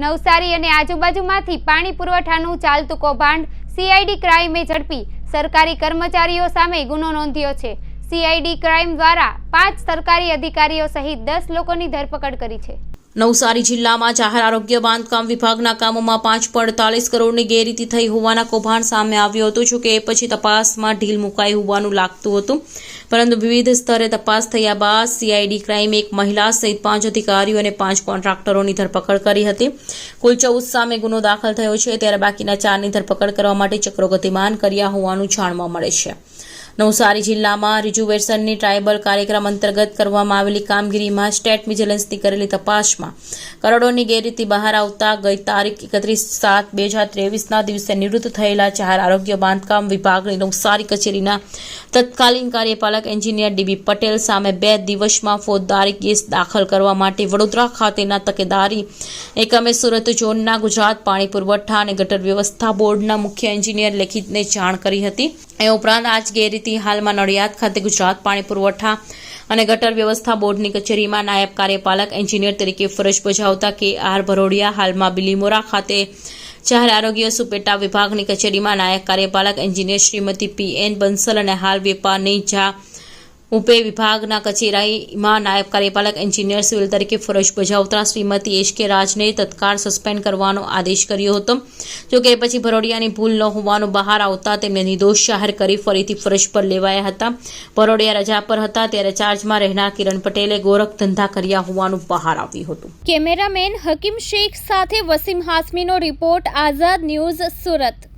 નવસારી અને આજુબાજુમાંથી પાણી પુરવઠાનું ચાલતું કૌભાંડ સીઆઈડી ક્રાઇમે ઝડપી. સરકારી કર્મચારીઓ સામે ગુનો નોંધ્યો છે. સીઆઈડી ક્રાઇમ દ્વારા પાંચ સરકારી અધિકારીઓ સહિત દસ લોકોની ધરપકડ કરી છે. નવસારી જિલ્લામાં જાહેર આરોગ્ય બાંધકામ વિભાગના કામોમાં પાંચ પડતાલીસ કરોડની ગેરરીતિ થઈ હોવાના કૌભાંડ સામે આવ્યું હતું, જોકે એ પછી તપાસમાં ઢીલ મુકાઈ હોવાનું લાગતું હતું. પરંતુ વિવિધ સ્તરે તપાસ થયા બાદ સીઆઈડી ક્રાઇમે એક મહિલા સહિત પાંચ અધિકારીઓ અને પાંચ કોન્ટ્રાક્ટરોની ધરપકડ કરી હતી. કુલ ચૌદ સામે ગુનો દાખલ થયો છે, ત્યારે બાકીના ચારની ધરપકડ કરવા માટે ચક્રો ગતિમાન કર્યા હોવાનું જાણવા મળે છે. નવસારી જિલ્લામાં રિજુવેશનની ટ્રાયબલ કાર્યક્રમ અંતર્ગત કરવામાં આવેલી કામગીરીમાં સ્ટેટ વિજિલન્સની કરેલી તપાસમાં કરોડોની ગેરરીતિ બહાર આવતા ગઈ તારીખ એકત્રીસ સાત બે હજાર ત્રેવીસના દિવસે નિવૃત્ત થયેલા ચાર આરોગ્ય બાંધકામ વિભાગની નવસારી કચેરીના તત્કાલીન કાર્યપાલક એન્જિનિયર ડીબી પટેલ સામે બે દિવસમાં ફોજદારી કેસ દાખલ કરવા માટે વડોદરા ખાતેના તકેદારી એકમે સુરત ઝોનના ગુજરાત પાણી પુરવઠા અને ગટર વ્યવસ્થા બોર્ડના મુખ્ય એન્જિનિયર લેખિતને જાણ કરી હતી. એ ઉપરાંત આજ ગેરરીતિ હાલમાં નડિયાદ ખાતે ગુજરાત પાણી પુરવઠા અને ગટર વ્યવસ્થા બોર્ડની કચેરીમાં નાયબ કાર્યપાલક એન્જિનિયર તરીકે ફરજ બજાવતા કે આર ભરોડિયા હાલમાં બિલીમોરા ખાતે જાહેર આરોગ્ય સુપેટા વિભાગની કચેરીમાં નાયક કાર્યપાલક engineer Shrimati P N Bansal અને હાલ વેપારની જા ઉપે વિભાગના કચેરીમાં નાયબ કાર્યપાલક એન્જિનિયર સિવિલ તરીકે ફરજ બજાવતા શ્રીમતી એચ કે રાજને તત્કાળ સસ્પેન્ડ કરવાનો આદેશ કર્યો હતો. જોકે પછી ભરોડિયાની ભૂલ ન હોવાનું બહાર આવતા તેમને નિર્દોષ જાહેર કરી ફરીથી ફરજ પર લેવાયા હતા. ભરોડિયા રજા પર હતા ત્યારે ચાર્જમાં રહેનાર કિરણ પટેલે ગોરખ ધંધા કર્યા હોવાનું બહાર આવ્યું હતું. કેમેરામેન હકીમ શેખ સાથે વસીમ હાસમીનો રિપોર્ટ આઝાદ ન્યૂઝ સુરત.